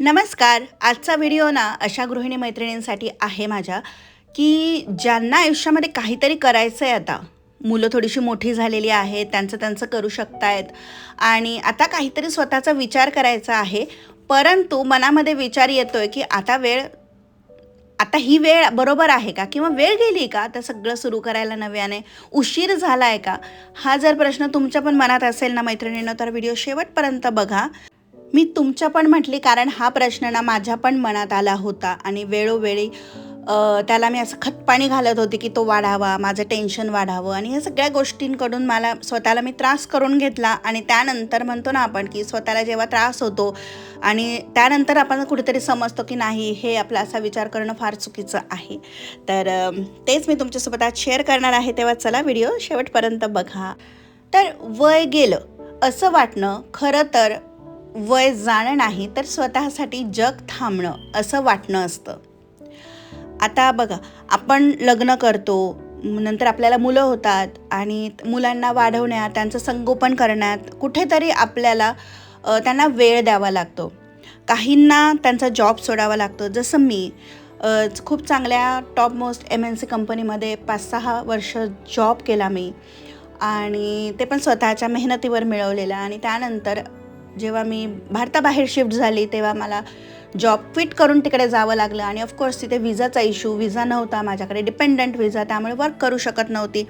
नमस्कार. आजचा व्हिडिओ ना अशा गृहिणी मैत्रिणींसाठी आहे माझ्या की ज्यांना आयुष्यामध्ये काहीतरी करायचं आहे आता. मुलं थोडीशी मोठी झालेली आहेत त्यांचं त्यांचं करू शकतायत. आणि आता काहीतरी स्वतःचा विचार करायचा आहे. परंतु मनामध्ये विचार येतोय की आता वेळ आता ही वेळ बरोबर आहे का? किंवा वेळ गेली का आता सगळं सुरू करायला नव्याने? उशीर झाला आहे का? हा जर प्रश्न तुमच्या पण मनात असेल ना मैत्रिणींना तर व्हिडिओ शेवटपर्यंत बघा. मी तुमच्या पण म्हटली कारण हा प्रश्न ना माझ्या पण मनात आला होता. आणि वेळोवेळी त्याला मी असं खतपाणी घालत होते की तो वाढावा माझं टेन्शन वाढावं. आणि ह्या सगळ्या गोष्टींकडून मला स्वतःला मी त्रास करून घेतला. आणि त्यानंतर म्हणतो ना आपण की स्वतःला जेव्हा त्रास होतो आणि त्यानंतर आपण कुठेतरी समजतो की नाही हे आपला असा विचार करणं फार चुकीचं आहे. तर तेच मी तुमच्यासोबत आज शेअर करणार आहे. तेव्हा चला व्हिडिओ शेवटपर्यंत बघा. तर वय गेलं. असं वाटणं खरं तर वय जाणं नाही तर स्वतःसाठी जग थांबणं असं वाटणं असतं. आता बघा आपण लग्न करतो नंतर आपल्याला मुलं होतात आणि मुलांना वाढवण्यात त्यांचं संगोपन करण्यात कुठेतरी आपल्याला त्यांना वेळ द्यावा लागतो. काहींना त्यांचा जॉब सोडावा लागतो. जसं मी खूप चांगल्या top most M N C कंपनीमध्ये पाच सहा वर्ष जॉब केला मी आणि ते पण स्वतःच्या मेहनतीवर मिळवलेलं आणि त्यानंतर जेव्हा मी भारताबाहेर शिफ्ट झाली तेव्हा मला जॉब क्विट करून तिकडे जावं लागलं. आणि ऑफकोर्स तिथे विजाचा इश्यू विजा नव्हता माझ्याकडे डिपेंडंट विजा त्यामुळे वर्क करू शकत नव्हती.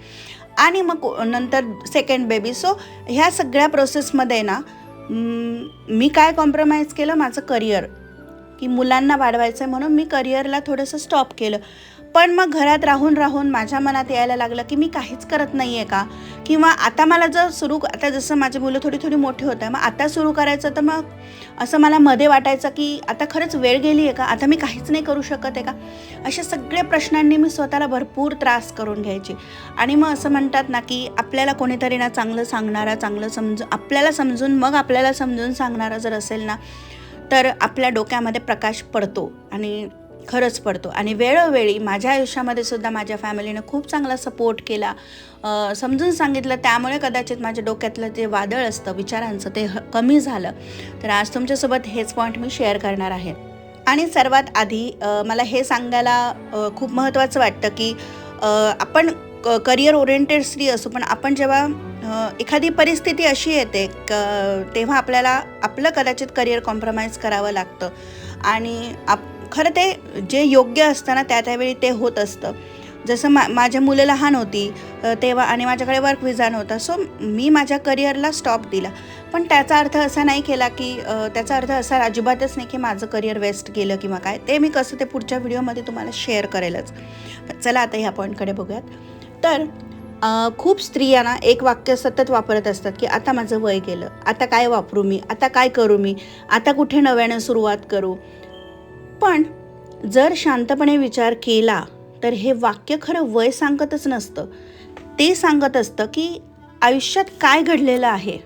आणि मग को- नंतर सेकंड बेबी सो ह्या सगळ्या प्रोसेसमध्ये ना मी काय कॉम्प्रोमाइज केलं? माझं करिअर की मुलांना वाढवायचं आहे म्हणून मी करिअरला थोडंसं स्टॉप केलं. पण मग घरात राहून राहून माझ्या मनात यायला लागलं की मी काहीच करत नाही आहे का? किंवा आता मला जर सुरू आता जसं माझी मुलं थोडी थोडी मोठी होत आहे मग आता सुरू करायचं तर मग असं मला मध्ये वाटायचं की आता खरंच वेळ गेली आहे का? आता मी काहीच नाही करू शकत आहे का? अशा सगळ्या प्रश्नांनी मी स्वतःला भरपूर त्रास करून घ्यायची. आणि मग असं म्हणतात ना की आपल्याला कोणीतरी ना चांगलं सांगणारा चांगलं समजू आपल्याला समजून मग आपल्याला समजून सांगणारा जर असेल ना तर आपल्या डोक्यामध्ये प्रकाश पडतो. आणि खरंच पडतो. आणि वेळोवेळी माझ्या आयुष्यामध्ये सुद्धा माझ्या फॅमिलीनं खूप चांगला सपोर्ट केला. समजून सांगितलं. त्यामुळे कदाचित माझ्या डोक्यातलं जे वादळ असतं विचारांचं ते ह- कमी झालं. तर आज तुमच्यासोबत हेच पॉईंट मी शेअर करणार आहे. आणि सर्वात आधी मला हे सांगायला खूप महत्त्वाचं वाटतं की आपण क करिअर ओरिएंटेड स्त्री असू पण आपण जेव्हा एखादी परिस्थिती अशी येते क तेव्हा आपल्याला आपलं कदाचित करिअर कॉम्प्रोमाइज करावं लागतं. आणि आप खरं ते जे योग्य असतं ना त्या त्यावेळी ते होत असतं. जसं मा माझ्या मुलं लहान होती तेव्हा आणि माझ्याकडे वर्क विजा नव्हता सो मी माझ्या करिअरला स्टॉप दिला. पण त्याचा अर्थ असा नाही केला की त्याचा अर्थ असा अजिबातच नाही की माझं करिअर वेस्ट केलं किंवा काय. ते मी कसं ते पुढच्या व्हिडिओमध्ये तुम्हाला शेअर करेलच. चला आता ह्या पॉईंटकडे बघूयात. तर खूप स्त्रिया ना एक वाक्य सतत वापरत असतात की आता माझं वय गेलं. आता काय वापरू मी? आता काय करू मी? आता कुठे नव्यानं सुरुवात करू? पण जर शांतपणे विचार केला तर हे वाक्य खरं वय सांगतच नसतं. ते सांगत असतं की आयुष्यात काय घडलेलं आहे?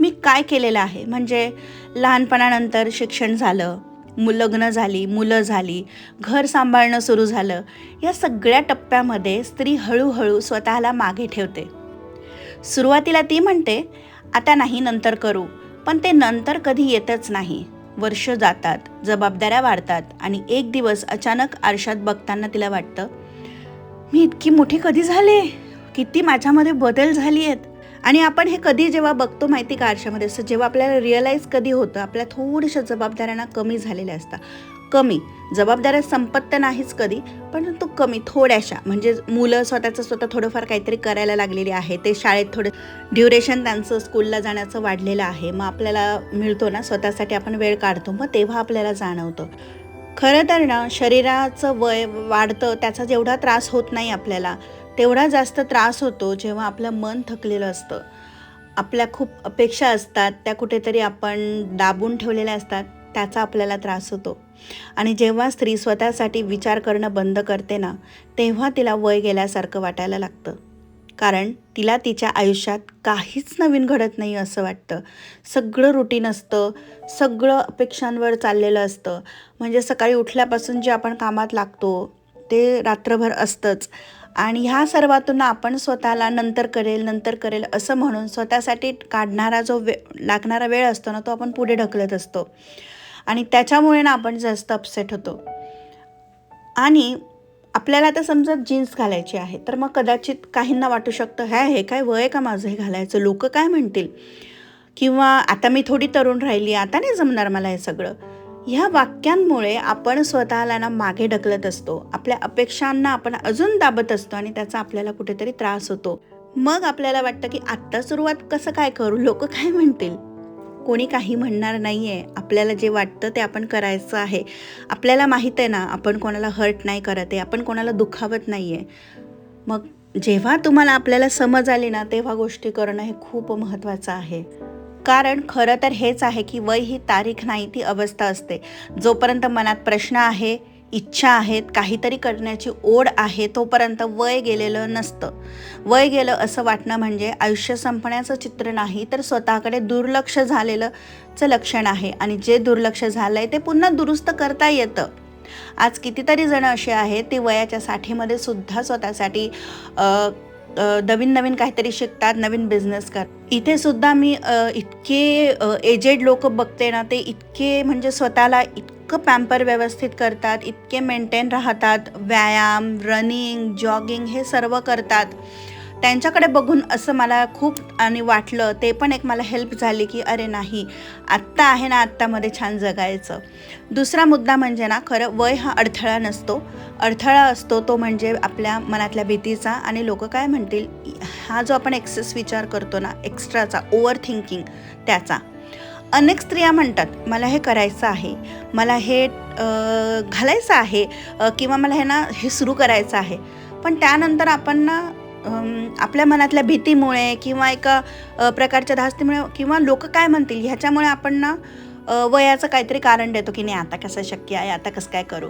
मी काय केलेलं आहे? म्हणजे लहानपणानंतर शिक्षण झालं मु लग्न झाली मुलं झाली घर सांभाळणं सुरू झालं. या सगळ्या टप्प्यामध्ये स्त्री हळूहळू स्वतःला मागे ठेवते. सुरुवातीला ती म्हणते आता नाही नंतर करू. पण ते नंतर कधी येतच नाही. वर्ष जातात जबाबदाऱ्या वाढतात आणि एक दिवस अचानक आरशात बघताना तिला वाटतं मी इतकी मोठी कधी झाले? किती माझ्यामध्ये बदल झाली आहेत? आणि आपण हे कधी जेव्हा बघतो माहिती का आरशामध्ये? असं जेव्हा आपल्याला रिअलाईज कधी होतं आपल्या थोड्याशा जबाबदाऱ्यांना कमी झालेल्या असतात. कमी. जबाबदाऱ्या संपत्त नाहीच कधी परंतु कमी थोड्याशा. म्हणजे मुलं स्वतःचं स्वतः थोडंफार काहीतरी करायला लागलेली आहे. ते शाळेत थोडं ड्युरेशन त्यांचं स्कूलला जाण्याचं वाढलेलं आहे. मग आपल्याला मिळतो ना स्वतःसाठी आपण वेळ काढतो. मग तेव्हा आपल्याला जाणवतं. खरं तर ना शरीराचं वय वाढतं त्याचा जेवढा त्रास होत नाही आपल्याला तेवढा जास्त त्रास होतो जेव्हा आपलं मन थकलेलं असतं. आपल्या खूप अपेक्षा असतात त्या कुठेतरी आपण दाबून ठेवलेल्या असतात त्याचा आपल्याला त्रास होतो. आणि जेव्हा स्त्री स्वतःसाठी विचार करणं बंद करते ना तेव्हा तिला वय गेल्यासारखं वाटायला लागतं. कारण तिला तिच्या आयुष्यात काहीच नवीन घडत नाही असं वाटतं. सगळं रुटीन असतं सगळं अपेक्षांवर चाललेलं असतं. म्हणजे सकाळी उठल्यापासून जे आपण कामात लागतो ते रात्रभर असतंच. आणि ह्या सर्वातून आपण स्वतःला नंतर करेल नंतर करेल असं म्हणून स्वतःसाठी काढणारा जो वे लागणारा वेळ असतो ना तो आपण पुढे ढकलत असतो. आणि त्याच्यामुळे ना आपण जास्त अपसेट होतो. आणि आपल्याला आता समजा जीन्स घालायची आहे तर मग कदाचित काहींना वाटू शकतं ह्या हे काय वय आहे का माझं? हे घालायचं? लोक काय म्हणतील? किंवा आता मी थोडी तरुण राहिली आता नाही जमणार मला हे सगळं. ह्या वाक्यांमुळे आपण स्वतःला ना मागे ढकलत असतो. आपल्या अपेक्षांना आपण अजून दाबत असतो आणि त्याचा आपल्याला कुठेतरी त्रास होतो. मग आपल्याला वाटतं की आत्ता सुरुवात कसं काय करू? लोक काय म्हणतील? कोणी काही म्हणणार नाही आहे आपल्याला जे वाटतं ते आपण करायचं आहे. आपल्याला माहीत आहे ना आपण कोणाला हर्ट नाही करत आहे आपण कोणाला दुखावत नाही आहे मग जेव्हा तुम्हाला आपल्याला समज आली ना तेव्हा गोष्टी करणं हे खूप महत्त्वाचं आहे. कारण खरं तर हेच आहे की वय ही तारीख नाही ती अवस्था असते. जोपर्यंत मनात प्रश्न आहे इच्छा आहेत काहीतरी करण्याची ओढ आहे तोपर्यंत वय गेलेलं नसतं. वय गेलं असं वाटणं म्हणजे आयुष्य संपण्याचं चित्र नाही तर स्वतःकडे दुर्लक्ष झालेलंचं लक्षण आहे आणि जे दुर्लक्ष झालं आहे ते पुन्हा दुरुस्त करता येतं. आज कितीतरी जण असे आहेत ते वयाच्या साठीमध्ये सुद्धा स्वतःसाठी नवीन नवीन काहीतरी शिकतात नवीन बिझनेस कर. इथे सुद्धा मी इतके एजेड लोक बघते ना ते इतके म्हणजे स्वतःला इतकं पॅम्पर व्यवस्थित करतात इतके मेंटेन राहतात व्यायाम रनिंग जॉगिंग हे सर्व करतात. त्यांच्याकडे बघून असं मला खूप आणि वाटलं ते पण एक मला हेल्प झाली की अरे नाही आत्ता आहे ना आत्तामध्ये छान जगायचं. दुसरा मुद्दा म्हणजे ना खरं वय हा अडथळा नसतो. अडथळा असतो तो म्हणजे आपल्या मनातल्या भीतीचा आणि लोक काय म्हणतील हा जो आपण एक्सेस विचार करतो ना एक्स्ट्राचा ओव्हर थिंकिंग त्याचा. अनेक स्त्रिया म्हणतात मला हे करायचं आहे मला हे घालायचं आहे किंवा मला हे ना हे सुरू करायचं आहे. पण त्यानंतर आपण ना आपल्या मनातल्या भीतीमुळे किंवा एका प्रकारच्या धास्तीमुळे किंवा लोक काय म्हणतील ह्याच्यामुळे आपण ना वयाचं काहीतरी कारण देतो की नाही आता कसं शक्य आहे आता कसं काय करू?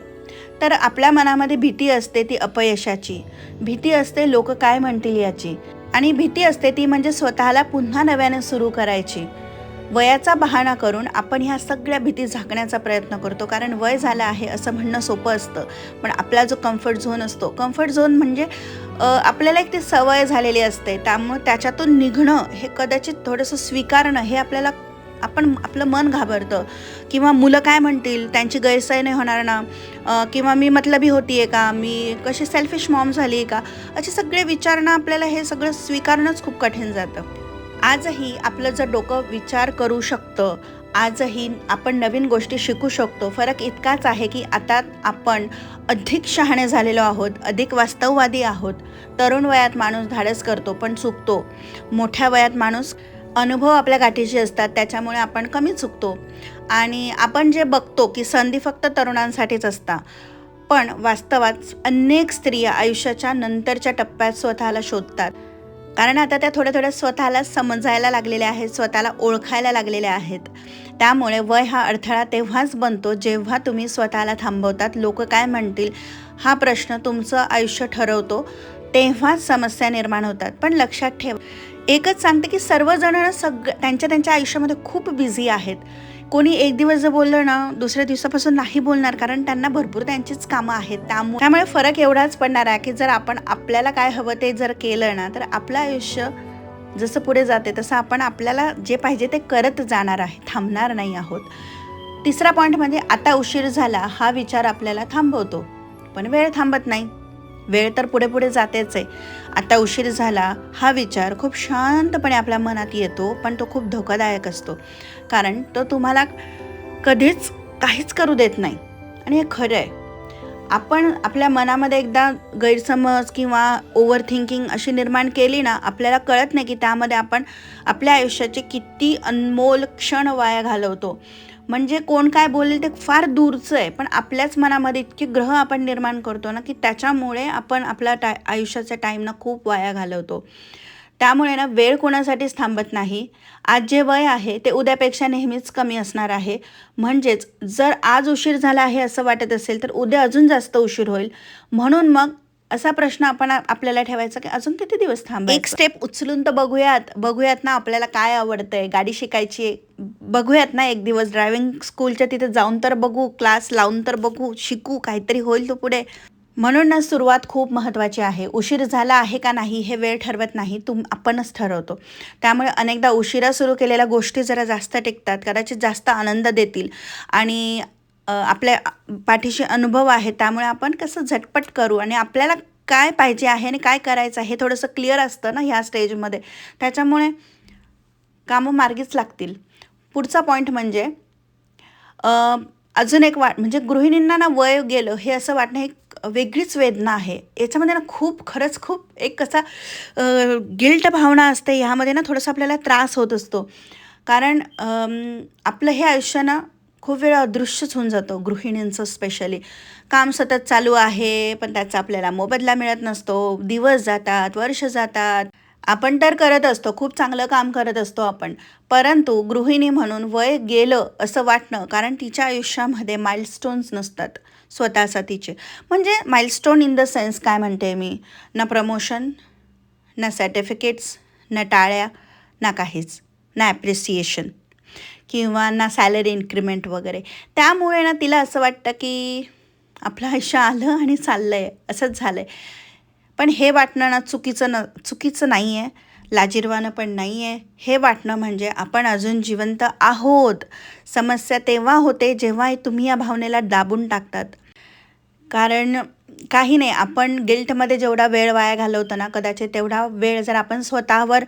तर आपल्या मनामध्ये भीती असते ती अपयशाची. भीती असते लोक काय म्हणतील याची. आणि भीती असते ती म्हणजे स्वतःला पुन्हा नव्याने सुरू करायची. वयाचा बहाणा करून आपण ह्या सगळ्या भीती झाकण्याचा प्रयत्न करतो. कारण वय झालं आहे असं म्हणणं सोपं असतं. पण आपला जो कम्फर्ट झोन असतो कम्फर्ट झोन म्हणजे आपल्याला एक ती सवय झालेली असते. त्यामुळे त्याच्यातून निघणं हे कदाचित थोडंसं स्वीकारणं हे आपल्याला आपण आपलं मन घाबरतं. किंवा मुलं काय म्हणतील? त्यांची गैरसय नाही होणार ना? किंवा मी मतलबी होती आहे का? मी कशी सेल्फिश मॉम झाली आहे का? असे सगळे विचारणं आपल्याला हे सगळं स्वीकारणंच खूप कठीण जातं. आजही आपलं जर डोकं विचार करू शकतं आजही आपण नवीन गोष्टी शिकू शकतो. फरक इतकाच आहे की आता आपण अधिक शहाणे झालेलो आहोत अधिक वास्तववादी आहोत. तरुण वयात माणूस धाडस करतो पण चुकतो. मोठ्या वयात माणूस अनुभव आपल्या गाठीशी असतात त्याच्यामुळे आपण कमी चुकतो. आणि आपण जे बघतो की संधी फक्त तरुणांसाठीच असता पण वास्तवात अनेक स्त्रिया आयुष्याच्या नंतरच्या टप्प्यात स्वतःला शोधतात. कारण आता त्या थोड्या थोड्या स्वतःला समजायला लागलेल्या आहेत स्वतःला ओळखायला लागलेल्या आहेत. त्यामुळे वय हा अडथळा तेव्हाच बनतो जेव्हा तुम्ही स्वतःला थांबवतात. लोक काय म्हणतील? हा प्रश्न तुमचं आयुष्य ठरवतो. तेव्हाच समस्या निर्माण होतात. पण लक्षात ठेवा एकच सांगते की सर्वजण सग त्यांच्या त्यांच्या आयुष्यामध्ये खूप बिझी आहेत. कोणी एक दिवस जर बोललं ना दुसऱ्या दिवसापासून नाही बोलणार कारण त्यांना भरपूर त्यांचीच कामं आहेत. त्यामुळे त्यामुळे फरक एवढाच पडणार आहे की जर आपण आपल्याला काय हवं ते जर केलं ना तर आपलं आयुष्य जसं पुढे जाते तसं आपण आपल्याला जे पाहिजे ते करत जाणार आहे थांबणार नाही आहोत. तिसरा पॉईंट म्हणजे आता उशीर झाला हा विचार आपल्याला थांबवतो. पण वेळ थांबत नाही. वेळ तर पुढे पुढे जातेच आहे. आता उशीर झाला हा विचार खूप शांतपणे आपल्या मनात येतो पण तो खूप धोकादायक असतो. कारण तो तुम्हाला कधीच काहीच करू देत नाही. आणि हे खरं आहे. आपण आपल्या मनामध्ये एकदा गैरसमज किंवा ओव्हर थिंकिंग अशी निर्माण केली ना आपल्याला कळत नाही की त्यामध्ये आपण आपल्या आयुष्याचे किती अनमोल क्षण वाया घालवतो. म्हणजे कोण काय बोलेल ते फार दूरचं आहे. पण आपल्याच मनामध्ये इतके ग्रह आपण निर्माण करतो ना की त्याच्यामुळे आपण आपला टा आयुष्याचा टाईम ना खूप वाया घालवतो. त्यामुळे ना वेळ कोणासाठीच थांबत नाही. आज जे वय आहे ते उद्यापेक्षा नेहमीच कमी असणार आहे. म्हणजेच जर आज उशीर झाला आहे असं वाटत असेल तर उद्या अजून जास्त उशीर होईल. म्हणून मग असा प्रश्न आपण आपल्याला ठेवायचा की अजून किती दिवस थांब एक स्टेप उचलून तर बघूयात. बघूयात ना आपल्याला काय आवडतंय. गाडी शिकायची बघूयात ना एक दिवस. ड्रायव्हिंग स्कूलच्या तिथे जाऊन तर बघू. क्लास लावून तर बघू. शिकू. काहीतरी होईल तो पुढे. म्हणून ना सुरुवात खूप महत्त्वाची आहे. उशीर झाला आहे का नाही हे वेळ ठरवत नाही. तुम आपणच ठरवतो. त्यामुळे अनेकदा उशिरा सुरू केलेल्या गोष्टी जरा जास्त टिकतात. कदाचित जास्त आनंद देतील. आणि आपल्या पाठीशी अनुभव आहे त्यामुळे आपण कसं झटपट करू आणि आपल्याला काय पाहिजे आहे आणि काय करायचं आहे हे थोडंसं क्लिअर असतं ना ह्या स्टेजमध्ये त्याच्यामुळे कामं मार्गीच लागतील. पुढचा पॉईंट म्हणजे अजून एक वाट म्हणजे गृहिणींना ना वय गेलं हे असं वाटणं हे एक वेगळीच वेदना आहे. याच्यामध्ये ना खूप खरंच खूप एक कसा गिल्ट भावना असते ह्यामध्ये ना थोडंसं आपल्याला त्रास होत असतो. कारण आपलं हे आयुष्य ना खूप वेळा अदृश्यच होऊन जातो गृहिणींचं स्पेशली काम सतत चालू आहे पण त्याचा आपल्याला मोबदला मिळत नसतो. दिवस जातात वर्ष जातात. आपण तर करत असतो खूप चांगलं काम करत असतो आपण. परंतु गृहिणी म्हणून वय गेलं असं वाटणं कारण तिच्या आयुष्यामध्ये माइलस्टोन्स नसतात स्वतःचा तिचे. म्हणजे माइलस्टोन इन द सेन्स काय म्हणते मी? ना प्रमोशन ना सर्टिफिकेट्स ना टाळ्या ना काहीच. ना ॲप्रिसिएशन किंवा ना सॅलरी इन्क्रीमेंट वगैरे. त्यामुळे ना तिला असं वाटतं की आपलं आयुष्य आलं आणि चाललं आहे असंच झालं आहे पण हे वाटणं ना चुकीचं न चुकीचं नाही आहे लाजिरवानं पण नाही आहे हे वाटणं म्हणजे आपण अजून जिवंत आहोत. समस्या तेव्हा होते जेव्हा तुम्ही या भावनेला दाबून टाकतात. कारण काही नाही. आपण गिल्टमध्ये जेवढा वेळ वाया घालवतो ना कदाचित तेवढा वेळ जर आपण स्वतःवर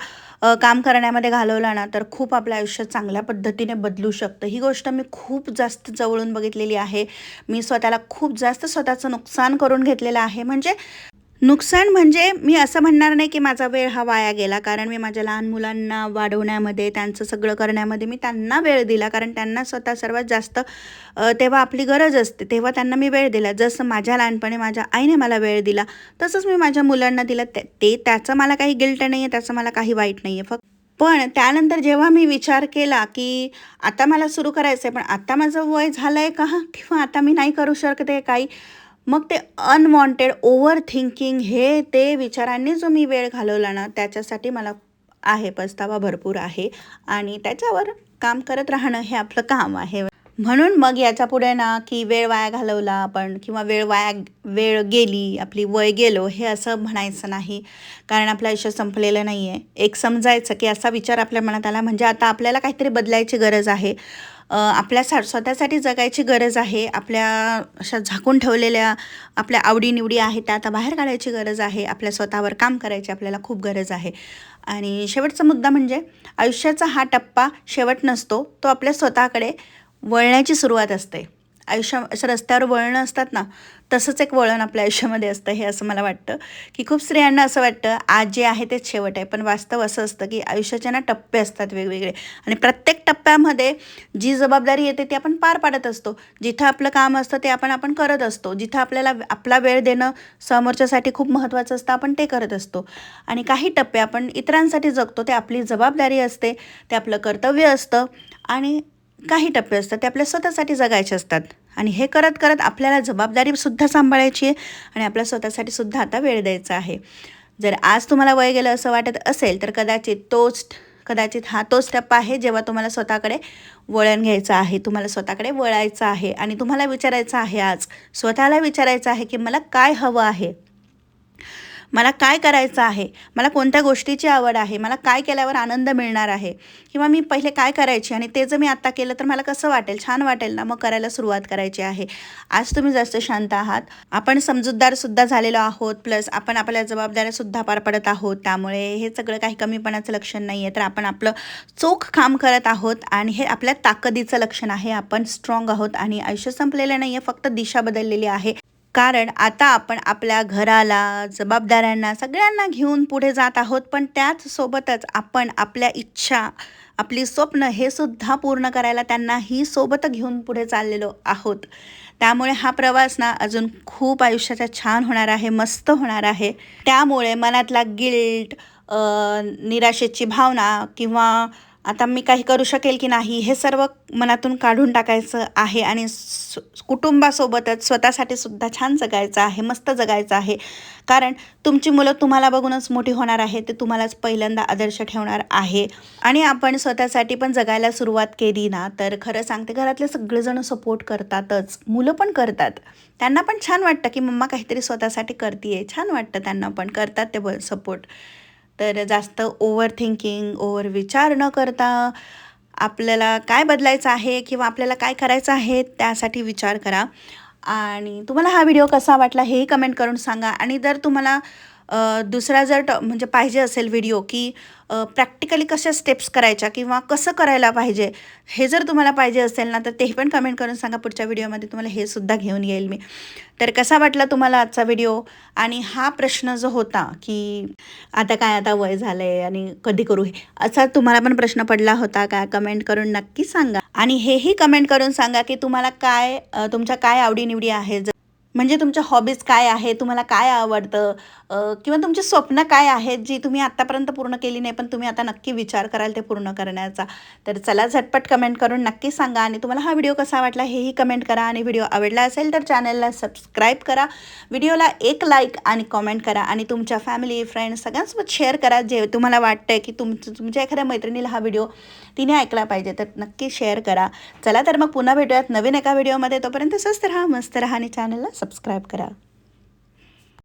काम करण्यामध्ये घालवला ना तर खूप आपलं आयुष्य चांगल्या पद्धतीने बदलू शकतं. ही गोष्ट मी खूप जास्त जवळून बघितलेली आहे. मी स्वतःला खूप जास्त स्वतःचं नुकसान करून घेतलेलं आहे. म्हणजे नुकसान म्हणजे मी असं म्हणणार नाही की माझा वेळ हा वाया गेला कारण मी माझ्या लहान मुलांना वाढवण्यामध्ये त्यांचं सगळं करण्यामध्ये मी त्यांना वेळ दिला कारण त्यांना स्वतः सर्वात जास्त तेव्हा आपली गरज असते तेव्हा त्यांना मी वेळ दिला. जसं माझ्या लहानपणी माझ्या आईने मला वेळ दिला तसंच मी माझ्या मुलांना दिला. ते ते- त्याचं मला काही गिल्ट नाही आहे त्याचं मला काही वाईट नाही आहे फक्त पण त्यानंतर जेव्हा मी विचार केला की आता मला सुरू करायचं आहे पण आता माझं वय झालं आहे का? किंवा आता मी नाही करू शकते काही? मग ते अनवॉन्टेड ओव्हर थिंकिंग हे ते विचारांनी जो मी वेळ घालवला ना त्याच्यासाठी मला आहे पस्तावा भरपूर आहे. आणि त्याच्यावर काम करत राहणं हे आपलं काम आहे. म्हणून मग याच्यापुढे ना की वेळ वाया घालवला आपण किंवा वेळ वाया वेळ गेली आपली वय गेलो हे असं म्हणायचं नाही. कारण आपलं आयुष्य संपलेलं नाही आहे एक समजायचं की असा विचार आपल्या मनात आला म्हणजे आता आपल्याला काहीतरी बदलायची गरज आहे. आपल्या सा स्वतःसाठी जगायची गरज आहे आपल्या अशा झाकून ठेवलेल्या आपल्या आवडीनिवडी आहेत त्या आता बाहेर काढायची गरज आहे आपल्या स्वतःवर काम करायची आपल्याला खूप गरज आहे. आणि शेवटचा मुद्दा म्हणजे आयुष्याचा हा टप्पा शेवट नसतो तो आपल्या स्वतःकडे वळण्याची सुरुवात असते. आयुष्या असं रस्त्यावर वळणं असतात ना तसंच एक वळण आपल्या आयुष्यामध्ये असतं हे असं मला वाटतं. की खूप स्त्रियांना असं वाटतं आज जे आहे तेच शेवट आहे. पण वास्तव असं असतं की आयुष्याचे ना टप्पे असतात वेगवेगळे. आणि प्रत्येक टप्प्यामध्ये जी जबाबदारी येते ती आपण पार पाडत असतो. जिथं आपलं काम असतं ते आपण आपण करत असतो. जिथं आपल्याला आपला वेळ देणं समोरच्यासाठी खूप महत्त्वाचं असतं आपण ते करत असतो. आणि काही टप्पे आपण इतरांसाठी जगतो ते आपली जबाबदारी असते ते आपलं कर्तव्य असतं. आणि काही टप्पे असतात ते आपल्या स्वतःसाठी जगायचे असतात. आणि हे करत करत आपल्याला जबाबदारीसुद्धा सांभाळायची आहे आणि आपल्या स्वतःसाठी सुद्धा आता वेळ द्यायचा आहे. जर आज तुम्हाला वय गेलं असं वाटत असेल तर कदाचित तोच कदाचित हा तोच टप्पा आहे जेव्हा तुम्हाला स्वतःकडे वळण घ्यायचं आहे तुम्हाला स्वतःकडे वळायचं आहे आणि तुम्हाला विचारायचं आहे आज स्वतःला विचारायचं आहे की मला काय हवं आहे? मला काय करायचं आहे? मला कोणत्या गोष्टीची आवड आहे? मला काय केल्यावर आनंद मिळणार आहे? किंवा मी पहिले काय करायची आणि ते जर मी आत्ता केलं तर मला कसं वाटेल? छान वाटेल ना? मग करायला सुरुवात करायची आहे. आज तुम्ही जास्त शांत आहात. आपण समजूतदारसुद्धा झालेलो आहोत. प्लस आपण आपल्या जबाबदाऱ्यासुद्धा पार पडत आहोत. त्यामुळे हे सगळं काही कमीपणाचं लक्षण नाही आहे तर आपण आपलं चोख काम करत आहोत आणि हे आपल्या ताकदीचं लक्षण आहे. आपण स्ट्रॉंग आहोत आणि आयुष्य संपलेलं नाही आहे फक्त दिशा बदललेली आहे. कारण आता आपण आपल्या घराला जबाबदाऱ्यांना सगळ्यांना घेऊन पुढे जात आहोत पण त्याचसोबतच आपण आपल्या इच्छा आपली स्वप्न हे सुद्धा पूर्ण करायला त्यांनाही सोबत घेऊन पुढे चाललेलो आहोत. त्यामुळे हा प्रवास ना अजून खूप आयुष्याचा छान होणार आहे मस्त होणार आहे. त्यामुळे मनातला गिल्ट निराशेची भावना किंवा आता मी काही करू शकेल की नाही हे सर्व मनातून काढून टाकायचं आहे आणि कुटुंबासोबतच स्वतःसाठी सुद्धा छान जगायचं आहे मस्त जगायचं आहे. कारण तुमची मुलं तुम्हाला बघूनच मोठी होणार आहे ते तुम्हालाच पहिल्यांदा आदर्श ठेवणार आहे. आणि आपण स्वतःसाठी पण जगायला सुरुवात केली ना तर खरं सांगते घरातले सगळेजण सपोर्ट करतातच. मुलं पण करतात. त्यांना पण छान वाटतं की मम्मा काहीतरी स्वतःसाठी करते छान वाटतं त्यांना पण. करतात ते ब सपोर्ट तर जास्त ओव्हर थिंकिंग ओव्हर विचार न करता आपल्याला काय बदलायचं आहे किंवा आपल्याला काय करायचं आहे त्यासाठी विचार करा. आणि तुम्हाला हा व्हिडिओ कसा वाटला हेही कमेंट करून सांगा. आणि जर तुम्हाला दुसरा जर ट म्हणजे पाहिजे असेल व्हिडिओ की प्रॅक्टिकली कशा स्टेप्स करायच्या किंवा कसं करायला पाहिजे हे जर तुम्हाला पाहिजे असेल ना तर तेही पण कमेंट करून सांगा. पुढच्या व्हिडिओमध्ये तुम्हाला हे सुद्धा घेऊन येईल मी. तर कसा वाटला तुम्हाला आजचा व्हिडिओ आणि हा प्रश्न जो होता की आता काय आता वय झालं आहे आणि कधी करू हे असा तुम्हाला पण प्रश्न पडला होता का? कमेंट करून नक्की सांगा. आणि हेही कमेंट करून सांगा की तुम्हाला काय तुमच्या काय आवडीनिवडी आहे जर म्हणजे तुमच्या हॉबीज काय आहे तुम्हाला काय आवडतं? किंवा तुमची स्वप्न काय आहेत जी तुम्ही आत्तापर्यंत पूर्ण केली नाही पण तुम्ही आता नक्की विचार कराल ते पूर्ण करण्याचा. तर चला झटपट कमेंट करून नक्की सांगा आणि तुम्हाला हा व्हिडिओ कसा वाटला हेही कमेंट करा आणि व्हिडिओ आवडला असेल तर चॅनलला सबस्क्राईब करा. व्हिडिओला एक लाईक आणि कॉमेंट करा आणि तुमच्या फॅमिली फ्रेंड्स सगळ्यांसोबत शेअर करा. जे तुम्हाला वाटतंय की तुमचं तुमच्या एखाद्या मैत्रिणीला हा व्हिडिओ तिने ऐकला पाहिजे. तर नक्की शेअर करा. चला तर मग पुन्हा भेटूयात नवीन एका व्हिडिओमध्ये तोपर्यंत स्वस्त राहा मस्त राहा आणि चॅनलला सबस्क्राईब करा.